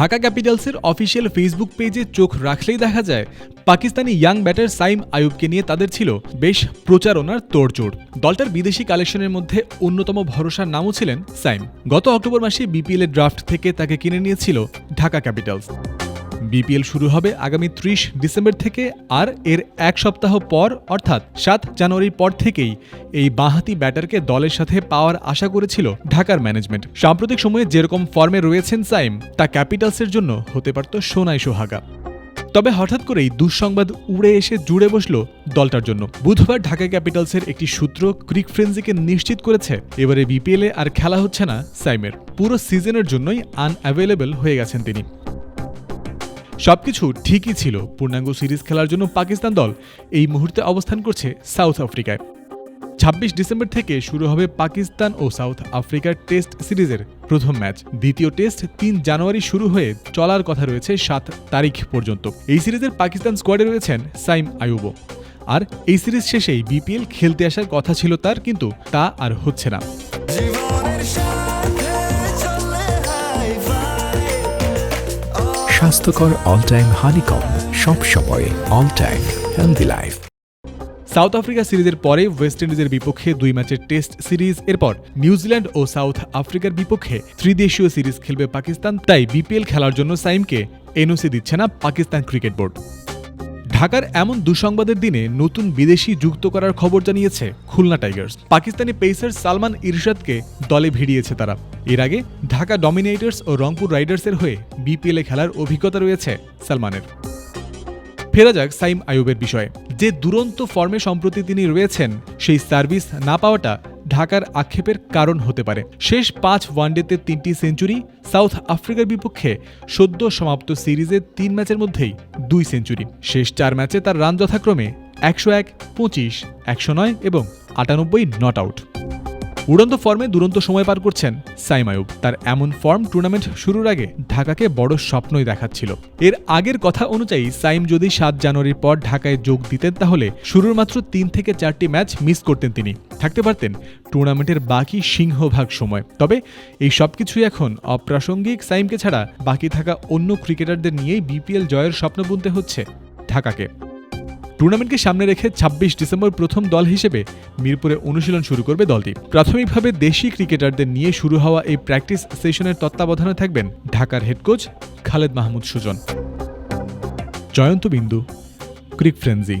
Dhaka ক্যাপিটালসের official Facebook পেজে চোখ রাখলেই দেখা যায়, পাকিস্তানি ইয়াং ব্যাটার সাইম আয়ুবকে নিয়ে তাদের ছিল বেশ প্রচারণার তোড়জোড়। দলটার বিদেশি কালেকশনের মধ্যে অন্যতম ভরসার নামও ছিলেন সাইম। গত অক্টোবর মাসে বিপিএল ড্রাফট থেকে তাকে কিনে নিয়েছিল ঢাকা ক্যাপিটালস। বিপিএল শুরু হবে আগামী ত্রিশ ডিসেম্বর থেকে আর এর এক সপ্তাহ পর, অর্থাৎ সাত জানুয়ারির পর থেকেই এই বাঁহাতি ব্যাটারকে দলের সাথে পাওয়ার আশা করেছিল ঢাকার ম্যানেজমেন্ট। সাম্প্রতিক সময়ে যেরকম ফর্মে রয়েছেন সাইম, তা ক্যাপিটালসের জন্য হতে পারত সোনাই সোহাগা। তবে হঠাৎ করেই দুঃসংবাদ উড়ে এসে জুড়ে বসল দলটার জন্য। বুধবার ঢাকা ক্যাপিটালসের একটি সূত্র ক্রিক ফ্রেন্সিকে নিশ্চিত করেছে, এবারে বিপিএলে আর খেলা হচ্ছে না সাইমের। পুরো সিজনের জন্যই আনঅ্যাভেলেবল হয়ে গেছেন তিনি। সবকিছু ঠিকই ছিল। পূর্ণাঙ্গ সিরিজ খেলার জন্য পাকিস্তান দল এই মুহূর্তে অবস্থান করছে সাউথ আফ্রিকায়। ছাব্বিশ ডিসেম্বর থেকে শুরু হবে পাকিস্তান ও সাউথ আফ্রিকার টেস্ট সিরিজের প্রথম ম্যাচ। দ্বিতীয় টেস্ট তিন জানুয়ারি শুরু হয়ে চলার কথা রয়েছে সাত তারিখ পর্যন্ত। এই সিরিজের পাকিস্তান স্কোয়াডে রয়েছেন সাইম আয়ুবো আর এই সিরিজ শেষেই বিপিএল খেলতে আসার কথা ছিল তার, কিন্তু তা আর হচ্ছে না। স্বাস্থ্যকর অল টাইম হানিকম সব সময় all time healthy life South Africa সিরিজের পরে ওয়েস্ট ইন্ডিজের বিপক্ষে দুই ম্যাচের টেস্ট সিরিজ, এরপর নিউজিল্যান্ড ও সাউথ আফ্রিকার বিপক্ষে ত্রিদেশীয় সিরিজ খেলবে পাকিস্তান, তাই বিপিএল খেলার জন্য সাইমকে এনওসি দিচ্ছে না পাকিস্তান ক্রিকেট বোর্ড। ঢাকার এমন দুঃসংবাদের দিনে নতুন বিদেশি যুক্ত করার খবর জানিয়েছে খুলনা টাইগার্স। পাকিস্তানি পেসার সালমান ইরশাদকে দলে ভিড়িয়েছে তারা। এর আগে ঢাকা ডমিনেটর্স ও রংপুর রাইডার্সের হয়ে বিপিএলে খেলার অভিজ্ঞতা রয়েছে সালমানের। ফেরা যাক সাইম আয়ুবের বিষয়ে। যে দুরন্ত ফর্মে সম্প্রতি তিনি রয়েছেন, সেই সার্ভিস না পাওয়াটা ঢাকার আক্ষেপের কারণ হতে পারে। শেষ পাঁচ ওয়ানডেতে তিনটি সেঞ্চুরি, সাউথ আফ্রিকার বিপক্ষে সদ্য সমাপ্ত সিরিজে তিন ম্যাচের মধ্যেই দুই সেঞ্চুরি। শেষ চার ম্যাচে তার রান যথাক্রমে একশো এক, পঁচিশ, একশো নয় এবং আটানব্বই নট আউট। উড়ন্ত ফর্মে দুরন্ত সময় পার করছেন সাইম আয়ুব তার এমন ফর্ম টুর্নামেন্ট শুরুর আগে ঢাকাকে বড় স্বপ্নই দেখাচ্ছিল। এর আগের কথা অনুযায়ী সাইম যদি সাত জানুয়ারির পর ঢাকায় যোগ দিতেন তাহলে শুরুর মাত্র তিন থেকে চারটি ম্যাচ মিস করতেন তিনি। থাকতে পারতেন টুর্নামেন্টের বাকি সিংহভাগ সময়। তবে এই সব কিছুই এখন অপ্রাসঙ্গিক সাইমকে ছাড়া বাকি থাকা অন্য ক্রিকেটারদের নিয়েই বিপিএল জয়ের স্বপ্ন বুনতে হচ্ছে ঢাকাকে। টুর্নামেন্টকে সামনে রেখে ছাব্বিশ ডিসেম্বর প্রথম দল হিসেবে মিরপুরে অনুশীলন শুরু করবে দলটি। প্রাথমিকভাবে দেশি ক্রিকেটারদের নিয়ে শুরু হওয়া এই প্র্যাকটিস সেশনের তত্ত্বাবধানে থাকবেন ঢাকার হেড কোচ খালেদ মাহমুদ সুজন। জয়ন্ত বিন্দু ক্রিক ফ্রেন্সি।